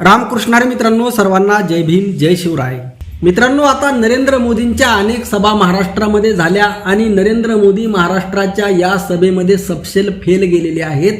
रामकृष्णारे मित्रांनो सर्वांना जय भीम जय शिवराय. मित्रांनो आता नरेंद्र मोदींच्या अनेक सभा महाराष्ट्रामध्ये झाल्या आणि नरेंद्र मोदी महाराष्ट्राच्या या सभेमध्ये सपशेल फेल गेलेले आहेत.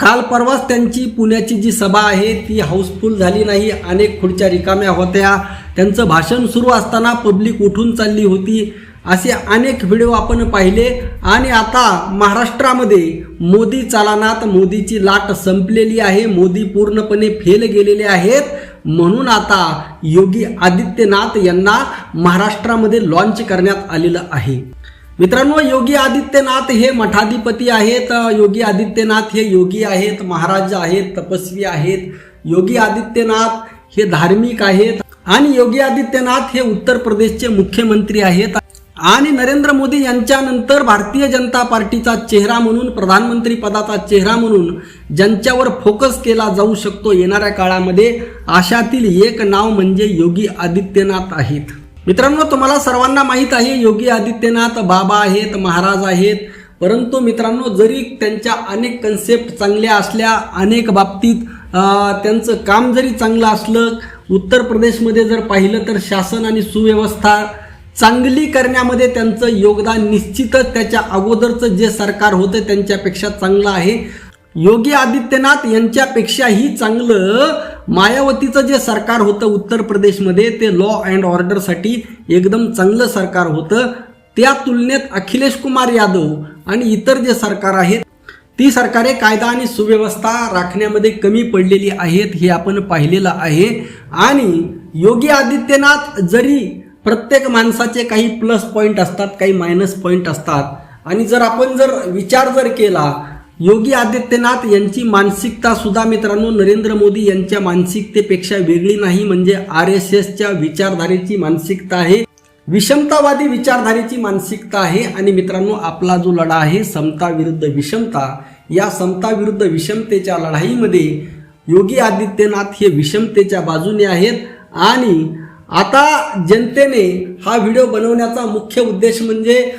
काल परवाच त्यांची पुण्याची जी सभा आहे ती हाऊसफुल झाली नाही. अनेक खुर्च्या रिकाम्या होत्या. त्यांचं भाषण सुरू असताना पब्लिक उठून चालली होती. असे अनेक व्हिडिओ आपण पाहिले. आणि आता महाराष्ट्रामध्ये मोदी चालनात मोदीची लाट संपलेली आहे. मोदी पूर्णपणे फेल गेलेले आहेत. म्हणून आता योगी आदित्यनाथ यांना महाराष्ट्रामध्ये लॉन्च करण्यात आलेलं आहे. मित्रांनो योगी आदित्यनाथ हे मठाधिपती आहेत. योगी आदित्यनाथ हे योगी आहेत महाराज आहेत तपस्वी आहेत. योगी आदित्यनाथ हे धार्मिक आहेत. आणि योगी आदित्यनाथ हे उत्तर प्रदेशचे मुख्यमंत्री आहेत. आणि नरेंद्र मोदी यांच्यानंतर भारतीय जनता पार्टीचा चेहरा म्हणून प्रधानमंत्री पदाचा चेहरा म्हणून ज्यांच्यावर फोकस केला जाऊ शकतो येणाऱ्या काळामध्ये अशातील एक नाव म्हणजे योगी आदित्यनाथ आहेत. मित्रांनो तुम्हाला सर्वांना माहीत आहे योगी आदित्यनाथ बाबा आहेत महाराज आहेत. परंतु मित्रांनो जरी त्यांच्या अनेक कन्सेप्ट चांगल्या असल्या अनेक बाबतीत त्यांचं काम जरी चांगलं असलं उत्तर प्रदेशमध्ये जर पाहिलं तर शासन आणि सुव्यवस्था चांगली करण्यामध्ये त्यांचं योगदान निश्चितच त्याच्या अगोदरचं जे सरकार होतं त्यांच्यापेक्षा चांगलं आहे. योगी आदित्यनाथ यांच्यापेक्षाही चांगलं मायावतीचं जे सरकार होतं उत्तर प्रदेशमध्ये ते लॉ अँड ऑर्डरसाठी एकदम चांगलं सरकार होतं. त्या तुलनेत अखिलेश कुमार यादव आणि इतर जे सरकार आहेत ती सरकारे कायदा आणि सुव्यवस्था राखण्यामध्ये कमी पडलेली आहेत हे आपण पाहिलेलं आहे. आणि योगी आदित्यनाथ जरी प्रत्येक माणसाचे काही प्लस पॉईंट असतात काही मायनस पॉईंट असतात. आणि जर आपण जर विचार जर केला योगी आदित्यनाथ यांची मानसिकता सुद्धा मित्रांनो नरेंद्र मोदी यांच्या मानसिकतेपेक्षा वेगळी नाही म्हणजे आर एस एसच्या विचारधारेची मानसिकता आहे. विषमतावादी विचारधारेची मानसिकता आहे. आणि मित्रांनो आपला जो लढा आहे समता विरुद्ध विषमता या समता विरुद्ध विषमतेच्या लढाईमध्ये योगी आदित्यनाथ हे विषमतेच्या बाजूने आहेत. आणि आता जनतेने हा व्हिडिओ बनवण्याचा मुख्य उद्देश म्हणजे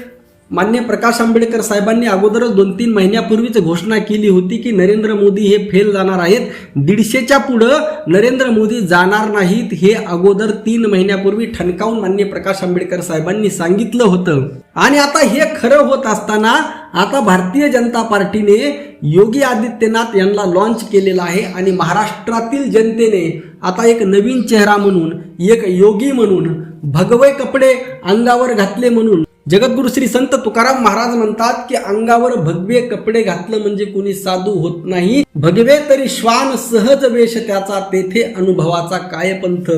मान्य प्रकाश आंबेडकर साहेबांनी अगोदरच दोन तीन महिन्यापूर्वीच घोषणा केली होती की नरेंद्र मोदी हे फेल जाणार आहेत. दीडशेच्या पुढं नरेंद्र मोदी जाणार नाहीत हे अगोदर तीन महिन्यापूर्वी ठणकावून मान्य प्रकाश आंबेडकर साहेबांनी सांगितलं होतं. आणि आता हे खरं होत असताना आता भारतीय जनता पार्टीने योगी आदित्यनाथ यांना लॉन्च केलेला आहे आणि महाराष्ट्रातील जनतेने आता एक नवीन चेहरा म्हणून एक योगी म्हणून भगवे कपडे अंगावर घातले म्हणून. जगद्गुरु श्री संत तुकाराम महाराज म्हणतात की अंगावर भगवे कपडे घातलं म्हणजे कोणी साधू होत नाही. भगवे तरी श्वान सहज वेश त्याचा तेथे अनुभवाचा काय पंथ?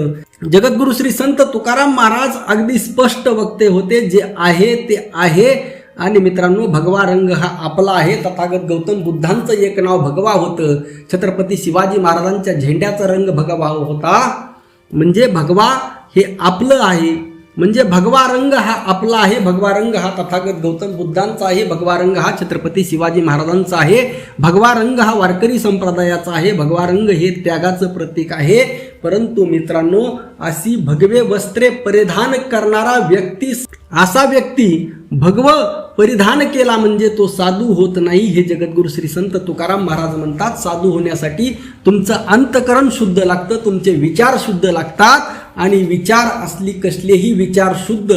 जगद्गुरु श्री संत तुकाराम महाराज अगदी स्पष्ट वक्ते होते जे आहे ते आहे. आणि मित्रांनो भगवा रंग हा आपला आहे. तथागत गौतम बुद्धांचं एक नाव भगवा होतं. छत्रपती शिवाजी महाराजांच्या झेंड्याचा रंग भगवा होता. म्हणजे भगवा हे आपलं आहे. म्हणजे भगवा रंग हा आपला आहे. भगवा रंग हा तथागत गौतम बुद्धांचा आहे. भगवा रंग हा छत्रपती शिवाजी महाराजांचा आहे. भगवा रंग हा वारकरी संप्रदायाचा आहे. भगवा रंग हे त्यागाचं प्रतीक आहे. परंतु मित्रांनो अशी भगवे वस्त्रे परिधान करणारा व्यक्ती असा व्यक्ती भगव परिधान केला म्हणजे तो साधू होत नाही हे जगद्गुरु श्री संत तुकाराम महाराज म्हणतात. साधू होण्यासाठी तुमचं अंतकरण शुद्ध लागतं तुमचे विचार शुद्ध लागतात आणि विचार असली कसलेही विचार शुद्ध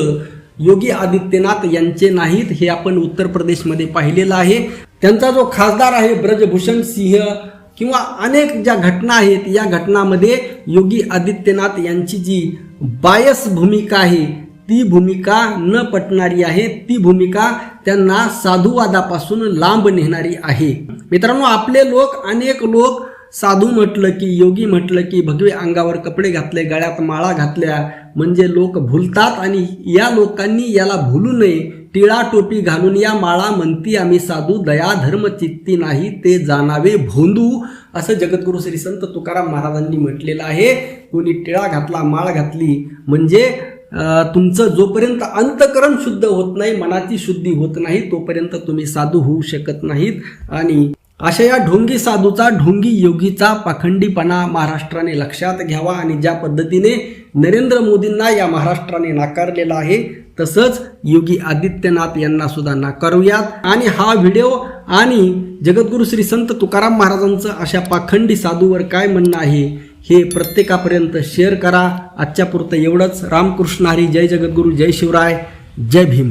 योगी आदित्यनाथ यांचे नाहीत हे आपण उत्तर प्रदेशमध्ये पाहिलेलं आहे. त्यांचा जो खासदार आहे ब्रजभूषण सिंह किंवा अनेक ज्या घटना आहेत या घटनामध्ये योगी आदित्यनाथ यांची जी बायस भूमिका आहे ती भूमिका न पटणारी आहे ती भूमिका त्यांना साधुवादापासून लांब नेणारी आहे. मित्रांनो आपले लोक अनेक लोक साधू म्हटलं की योगी म्हटलं की भगवे अंगावर कपडे घातले गळ्यात माळा घातल्या म्हणजे लोक भुलतात आणि या लोकांनी याला भुलू नये टिळा टोपी घालून या माळा म्हणती आम्ही साधू दया धर्म चित्ती नाही ते जाणावे भोंदू असं जगद्गुरु श्री संत तुकाराम महाराजांनी म्हटलेलं आहे. कोणी टिळा घातला माळ घातली म्हणजे तुमचं जोपर्यंत अंतकरण शुद्ध होत नाही मनाची शुद्धी होत नाही तोपर्यंत तुम्ही साधू होऊ शकत नाहीत. आणि अशा या ढोंगी साधूचा ढोंगी योगीचा पाखंडीपणा महाराष्ट्राने लक्षात घ्यावा आणि ज्या पद्धतीने नरेंद्र मोदींना या महाराष्ट्राने नाकारलेला आहे तसंच योगी आदित्यनाथ यांना सुद्धा नाकारूयात आणि हा व्हिडिओ आणि जगद्गुरु श्री संत तुकाराम महाराजांचं अशा पाखंडी साधूवर काय म्हणणं आहे हे प्रत्येकापर्यंत शेअर करा. आजच्या पुरतं एवढंच. रामकृष्ण हरी. जय जगद्गुरू. जय शिवराय. जय भीम.